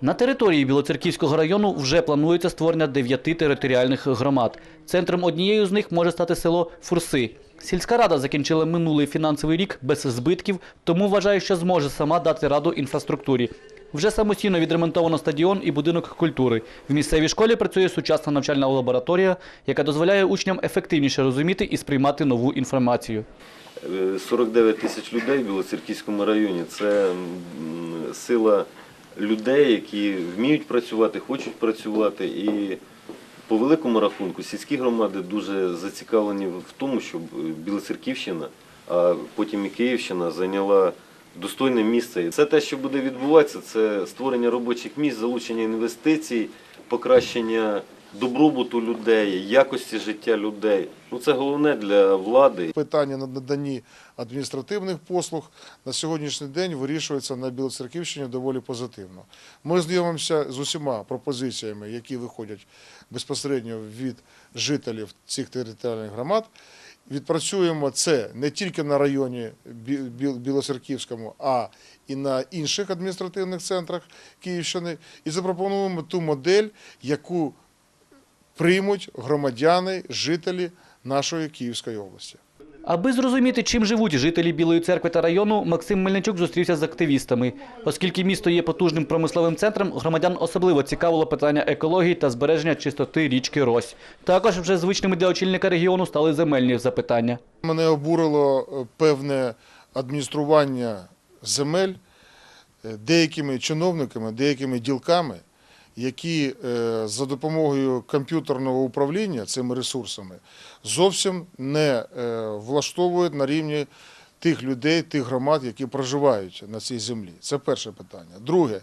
На території Білоцерківського району вже планується створення дев'яти територіальних громад. Центром однієї з них може стати село Фурси. Сільська рада закінчила минулий фінансовий рік без збитків, тому вважає, що зможе сама дати раду інфраструктурі. Вже самостійно відремонтовано стадіон і будинок культури. В місцевій школі працює сучасна навчальна лабораторія, яка дозволяє учням ефективніше розуміти і сприймати нову інформацію. Е, 49 тисяч людей в Білоцерківському районі це сила людей, які вміють працювати, хочуть працювати. І по великому рахунку сільські громади дуже зацікавлені в тому, щоб Білоцерківщина, а потім і Київщина зайняла достойне місце. І Це те, що буде відбуватися, це створення робочих місць, залучення інвестицій, покращення добробуту людей, якості життя людей. Ну це головне для влади. Питання на наданні адміністративних послуг на сьогоднішній день вирішується на Білоцерківщині доволі позитивно. Ми знайомимося з усіма пропозиціями, які виходять безпосередньо від жителів цих територіальних громад. Відпрацюємо це не тільки на районі Бі- Бі- Білоцерківському, а і на інших адміністративних центрах Київщини, і запропонуємо ту модель, яку приймуть громадяни, жителі нашої Київської області. Аби зрозуміти, чим живуть жителі Білої церкви та району, Максим Мельничук зустрівся з активістами. Оскільки місто є потужним промисловим центром, громадян особливо цікавило питання екології та збереження чистоти річки Рось. Також вже звичними для очільника регіону стали земельні запитання. Мене обурило е, певне адміністрування земель е, деякими чиновниками, деякими ділками, які е, за допомогою комп'ютерного управління цими ресурсами зовсім не е, влаштовують на рівні тих людей, тих громад, які проживають на цій землі. Це перше питання. Друге,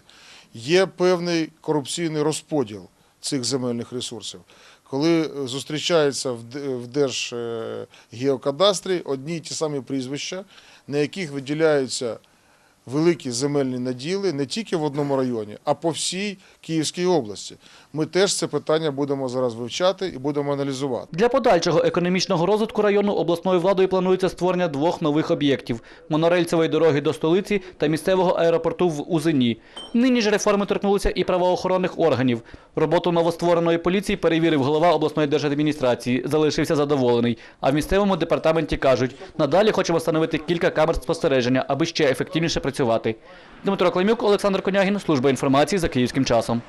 є певний корупційний розподіл цих земельних ресурсів. Коли е, зустрічаються в Держгеокадастрі одні й ті самі прізвища, на яких виділяються великі земельні наділи не тільки в одному районі, а по всій Київській області. Ми теж це питання будемо зараз вивчати і будемо аналізувати. Для подальшого економічного розвитку району обласною владою планується створення двох нових об'єктів – монорельцевої дороги до столиці та місцевого аеропорту в Узині. Нині ж реформи торкнулися і правоохоронних органів. Роботу новоствореної поліції перевірив голова обласної держадміністрації, залишився задоволений. А в місцевому департаменті кажуть, надалі хочемо встановити кілька камер спостереження, аби ще ефективніше працювати. Дмитро Климюк, Олександр Конягін, Служба інформації за київським часом.